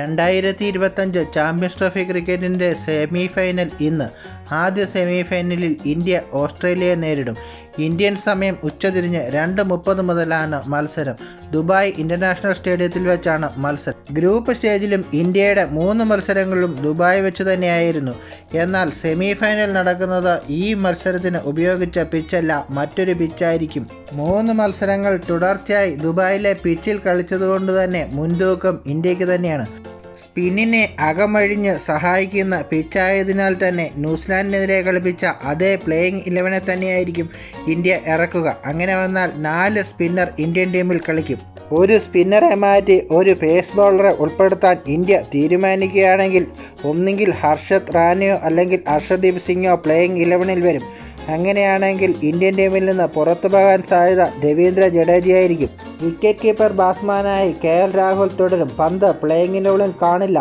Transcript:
രണ്ടായിരത്തി ഇരുപത്തഞ്ച് champions trophy ക്രിക്കറ്റിന്റെ സെമി ഫൈനൽ ഇന്ന്. ആദ്യ സെമി ഫൈനലിൽ ഇന്ത്യ ഓസ്ട്രേലിയയെ നേരിടും. ഇന്ത്യൻ സമയം ഉച്ചതിരിഞ്ഞ് രണ്ട് മുപ്പത് മുതലാണ് മത്സരം. ദുബായ് ഇന്റർനാഷണൽ സ്റ്റേഡിയത്തിൽ വെച്ചാണ് മത്സരം. ഗ്രൂപ്പ് സ്റ്റേജിലും ഇന്ത്യയുടെ മൂന്ന് മത്സരങ്ങളിലും ദുബായ് വെച്ച് തന്നെയായിരുന്നു. എന്നാൽ സെമി ഫൈനൽ നടക്കുന്നത് ഈ മത്സരത്തിന് ഉപയോഗിച്ച പിച്ചല്ല മറ്റൊരു പിച്ചായിരിക്കും. മൂന്ന് മത്സരങ്ങൾ തുടർച്ചയായി ദുബായിലെ പിച്ചിൽ കളിച്ചതുകൊണ്ട് തന്നെ മുൻതൂക്കം ഇന്ത്യയ്ക്ക് തന്നെയാണ്. സ്പിന്നിനെ അകമഴിഞ്ഞ് സഹായിക്കുന്ന പിച്ചായതിനാൽ തന്നെ ന്യൂസിലാൻഡിനെതിരെ കളിപ്പിച്ച അതേ പ്ലേയിങ് ഇലവനെ തന്നെയായിരിക്കും ഇന്ത്യ ഇറക്കുക. അങ്ങനെ വന്നാൽ നാല് സ്പിന്നർ ഇന്ത്യൻ ടീമിൽ കളിക്കും. ഒരു സ്പിന്നറെ മാറ്റി ഒരു പേസ് ബോളറെ ഉൾപ്പെടുത്താൻ ഇന്ത്യ തീരുമാനിക്കുകയാണെങ്കിൽ ഒന്നുകിൽ ഹർഷത് റാനയോ അല്ലെങ്കിൽ ഹർഷദീപ് സിംഗോ പ്ലേയിങ് ഇലവനിൽ വരും. അങ്ങനെയാണെങ്കിൽ ഇന്ത്യൻ ടീമിൽ നിന്ന് പുറത്തു പോകാൻ സാധ്യത രവീന്ദ്ര ജഡേജയായിരിക്കും. വിക്കറ്റ് കീപ്പർ ബാറ്റ്സ്മാനായി കെ എൽ രാഹുൽ തുടരും. പന്ത് പ്ലേയിങ്ങിന്റെ ഉള്ളിൽ കാണില്ല.